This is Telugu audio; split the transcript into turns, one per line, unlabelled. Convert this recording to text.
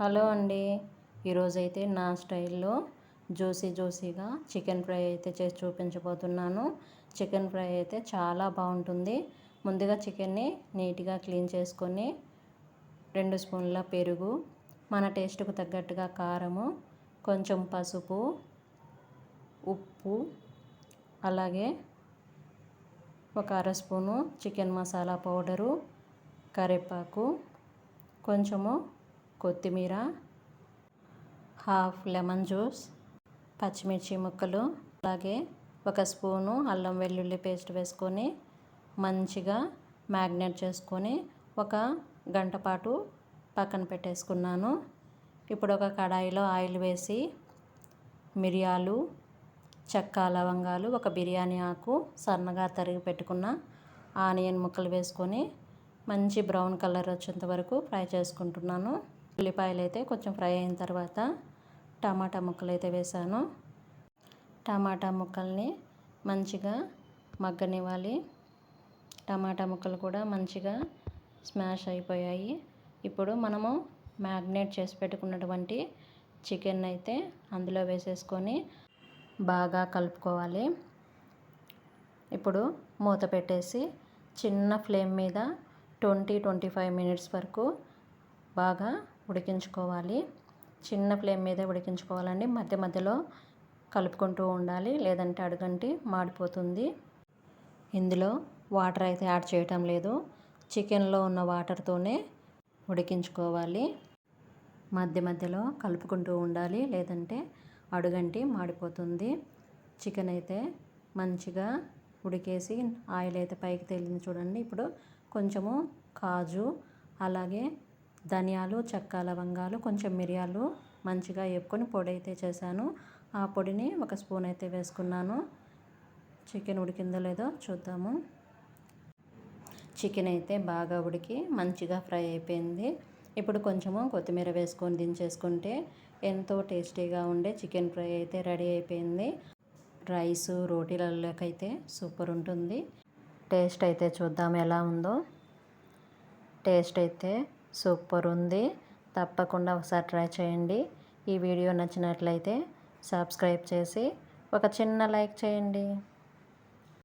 హలో అండి. ఈరోజైతే నా స్టైల్లో జ్యూసీ జ్యూసీగా చికెన్ ఫ్రై అయితే చేసి చూపించబోతున్నాను. చికెన్ ఫ్రై అయితే చాలా బాగుంటుంది. ముందుగా చికెన్ని నీట్గా క్లీన్ చేసుకొని రెండు స్పూన్ల పెరుగు మన టేస్ట్కు తగ్గట్టుగా కారము కొంచెం పసుపు ఉప్పు అలాగే ఒక అర స్పూను చికెన్ మసాలా పౌడరు కరివేపాకు కొంచెము కొత్తిమీర హాఫ్ లెమన్ జ్యూస్ పచ్చిమిర్చి ముక్కలు అలాగే ఒక స్పూను అల్లం వెల్లుల్లి పేస్ట్ వేసుకొని మంచిగా మ్యాగ్నేట్ చేసుకొని ఒక గంట పాటు పక్కన పెట్టేసుకున్నాను. ఇప్పుడు ఒక కడాయిలో ఆయిల్ వేసి మిరియాలు చెక్క లవంగాలు ఒక బిర్యానీ ఆకు సన్నగా తరిగి పెట్టుకున్న ఆనియన్ ముక్కలు వేసుకొని మంచి బ్రౌన్ కలర్ వచ్చేంత వరకు ఫ్రై చేసుకుంటున్నాను. ఉల్లిపాయలు అయితే కొంచెం ఫ్రై అయిన తర్వాత టమాటా ముక్కలు అయితే వేసాను. టమాటా ముక్కల్ని మంచిగా మగ్గనివ్వాలి. టమాటా ముక్కలు కూడా మంచిగా స్మాష్ అయిపోయాయి. ఇప్పుడు మనము మ్యాగ్నేట్ చేసి పెట్టుకున్నటువంటి చికెన్ అయితే అందులో వేసేసుకొని బాగా కలుపుకోవాలి. ఇప్పుడు మూత పెట్టేసి చిన్న ఫ్లేమ్ మీద ట్వంటీ ట్వంటీ ఫైవ్ మినిట్స్ వరకు బాగా ఉడికించుకోవాలి. చిన్న ఫ్లేమ్ మీద ఉడికించుకోవాలండి. మధ్య మధ్యలో కలుపుకుంటూ ఉండాలి. లేదంటే అడుగంటి మాడిపోతుంది. ఇందులో వాటర్ అయితే యాడ్ చేయటం లేదు. చికెన్లో ఉన్న వాటర్తోనే ఉడికించుకోవాలి. మధ్య మధ్యలో కలుపుకుంటూ ఉండాలి. లేదంటే అడుగంటి మాడిపోతుంది. చికెన్ అయితే మంచిగా ఉడికేసి ఆయిల్ అయితే పైకి తేలింది చూడండి. ఇప్పుడు కొంచెము కాజు అలాగే ధనియాలు చెక్క లవంగాలు కొంచెం మిరియాలు మంచిగా వేపుకొని పొడి అయితే చేశాను. ఆ పొడిని ఒక స్పూన్ అయితే వేసుకున్నాను. చికెన్ ఉడికిందో లేదో చూద్దాము. చికెన్ అయితే బాగా ఉడికి మంచిగా ఫ్రై అయిపోయింది. ఇప్పుడు కొంచెము కొత్తిమీర వేసుకొని దించేసుకుంటే ఎంతో టేస్టీగా ఉండే చికెన్ ఫ్రై అయితే రెడీ అయిపోయింది. రైస్ రోటీలలోకైతే సూపర్ ఉంటుంది. టేస్ట్ అయితే చూద్దాం ఎలా ఉందో. టేస్ట్ అయితే సూపర్ ఉంది తప్పకుండా ఒకసారి ట్రై చేయండి. ఈ వీడియో నచ్చినట్లయితే సబ్స్క్రైబ్ చేసి ఒక చిన్న లైక్ చేయండి.